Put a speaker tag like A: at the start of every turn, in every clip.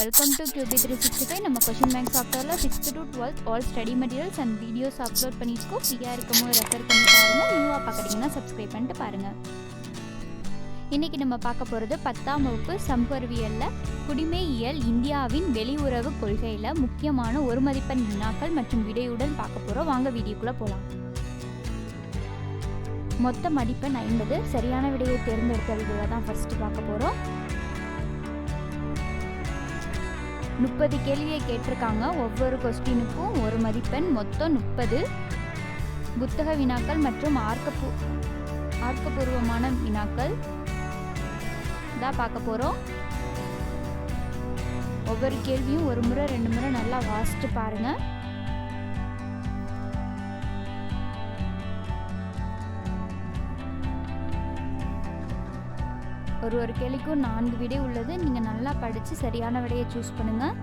A: Welcome to QB three sixty five நம்ம question bank சாஃப்ட்வேரில் sixth to twelfth all study materials and videos upload பண்ணியிருக்கோம் ஃப்ரீயாக இருக்கும்போது refer பண்ணி பாருங்கள் நியூவாக பார்க்குறீங்கன்னா சப்ஸ்கிரைப் பண்ணிட்டு பாருங்கள் இன்றைக்கி நம்ம பார்க்க போகிறது பத்தாம் வகுப்பு சம்பருவியலில் குடிமையியல் இந்தியாவின் வெளியுறவு கொள்கையில் முக்கியமான ஒரு மதிப்பெண் வினாக்கள் மற்றும் விடையுடன் பார்க்க போகிறோம் வாங்க வீடியோக்குள்ளே போகலாம் மொத்த மதிப்பெண் ஐம்பது. சரியான விடையை தேர்ந்தெடுத்தல்களை தான் ஃபஸ்ட்டு பார்க்க போகிறோம் முப்பது கேள்வியை கேட்டிருக்காங்க. ஒவ்வொரு கொஸ்டினுக்கும் ஒரு மதிப்பெண் மொத்தம் முப்பது. புத்தக வினாக்கள் மற்றும் ஆர்க்கப்பூ ஆர்க்கப்பூர்வமான வினாக்கள் தான் பார்க்க போகிறோம் ஒவ்வொரு கேள்வியும் ஒரு முறை ரெண்டு முறை நல்லா வாசிட்டு பாருங்கள் ஒரு ஒரு கேள்விக்கும் நான்கு விடை உள்ளது. நீங்கள் நல்லா படித்து சரியான விடையை சூஸ் பண்ணுங்கள்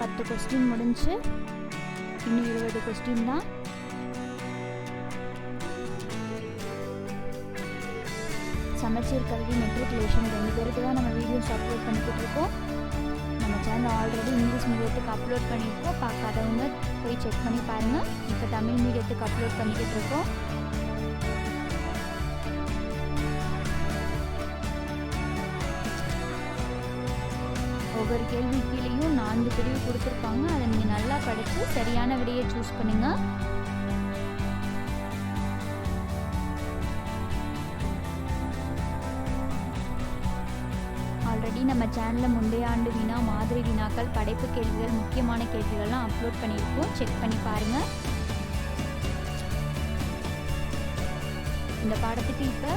A: பத்து கொஸ்டின் முடிஞ்சு இன்னும் இருபது கொஸ்டின் தான். சமச்சீர் கல்வி மெட்ரிகுலேஷன் ரெண்டு பேருக்கு தான் நம்ம வீடியோஸ் அப்லோட் பண்ணிக்கிட்டு இருக்கோம். நம்ம சேனல் ஆல்ரெடி இங்கிலீஷ் மீடியத்துக்கு அப்லோட் பண்ணியிருக்கோம். பார்க்காதவங்க போய் செக் பண்ணி பாருங்கள் இப்போ தமிழ் மீடியத்துக்கு அப்லோட் பண்ணிக்கிட்டு இருக்கோம். ஒவ்வொரு கேள்வி கீழேயும் நான்கு பிரிவு கொடுத்துருப்பாங்க. அதை நீங்கள் நல்லா படித்து சரியான விடையை சூஸ் பண்ணுங்கள் ஆல்ரெடி நம்ம சேனலில் முந்தைய ஆண்டு வினா மாதிரி வினாக்கள் படைப்பு கேள்விகள் முக்கியமான கேள்விகள்லாம் அப்லோட் பண்ணியிருக்கோம். செக் பண்ணி பாருங்கள் இந்த பாடத்துக்கு இப்போ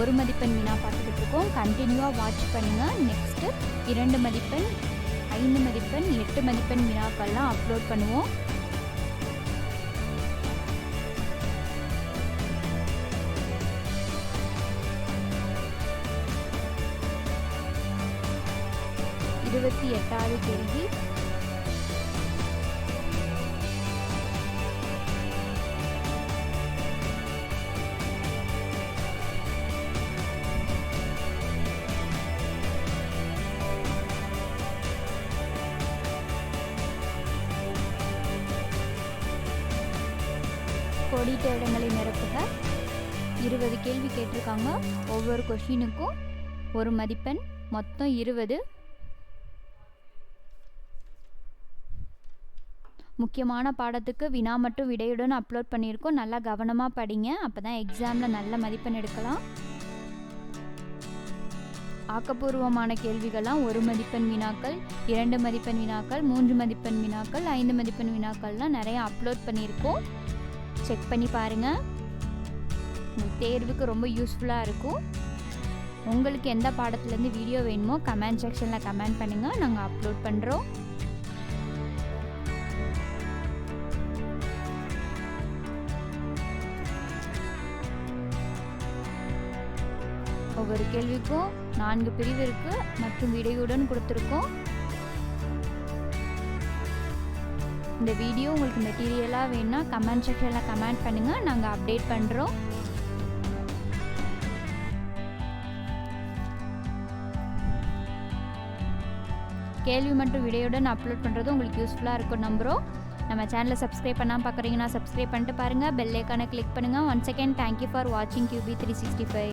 A: ஒரு மதிப்பெண் வினா பார்த்துக்கிட்டு இருக்கோம். கண்டினியூவாக வாட்ச் பண்ணுங்கள் நெக்ஸ்ட்டு இரண்டு மதிப்பெண் ஐந்து மதிப்பெண் எட்டு மதிப்பெண் வினாக்கள்லாம் அப்லோட் பண்ணுவோம். இருபத்தி எட்டாவது கேள்வி கோடிட்ட இடங்களை நிரப்புக. இருபது கேள்வி கேட்டிருக்காங்க. ஒவ்வொரு கொஷினுக்கும் ஒரு மதிப்பெண் மொத்தம் இருபது. முக்கியமான பாடத்துக்கு வினா மட்டும் விடையுடன் அப்லோட் பண்ணியிருக்கோம். நல்லா கவனமாக படிங்க. அப்போ தான் எக்ஸாமில் நல்ல மதிப்பெண் எடுக்கலாம். ஆக்கப்பூர்வமான கேள்விகள்லாம் ஒரு மதிப்பெண் வினாக்கள் இரண்டு மதிப்பெண் வினாக்கள் மூன்று மதிப்பெண் வினாக்கள் ஐந்து மதிப்பெண் வினாக்கள்லாம் நிறைய அப்லோட் பண்ணியிருக்கோம். செக் பண்ணி பாருங்கள் தேர்வுக்கு ரொம்ப யூஸ்ஃபுல்லாக இருக்கும். உங்களுக்கு எந்த பாடத்துலேருந்து வீடியோ வேணுமோ கமெண்ட் செக்ஷனில் கமெண்ட் பண்ணுங்கள் நாங்கள் அப்லோட் பண்ணுறோம் ஒவ்வொரு கேள்விக்கும் நான்கு பிரிவு இருக்கு. மற்றும் விடையுடன் கொடுத்துருக்கோம். இந்த வீடியோ உங்களுக்கு மெட்டீரியலாக வேணும்னா கமெண்ட் செக்ஷனில் கமெண்ட் பண்ணுங்கள் நாங்கள் அப்டேட் பண்ணுறோம் கேள்வி மற்றும் விடையுடன் அப்லோட் பண்ணுறது உங்களுக்கு யூஸ்ஃபுல்லாக இருக்கும் நம்புகிறோம் நம்ம சேனலை சப்ஸ்கிரைப் பண்ணால் பார்க்குறீங்கன்னா சப்ஸ்கிரைப் பண்ணிட்டு பாருங்கள் பெல் ஐக்கானை கிளிக் பண்ணுங்கள் one second thank you for வாட்சிங் கியூபி த்ரீ சிக்ஸ்டி ஃபைவ்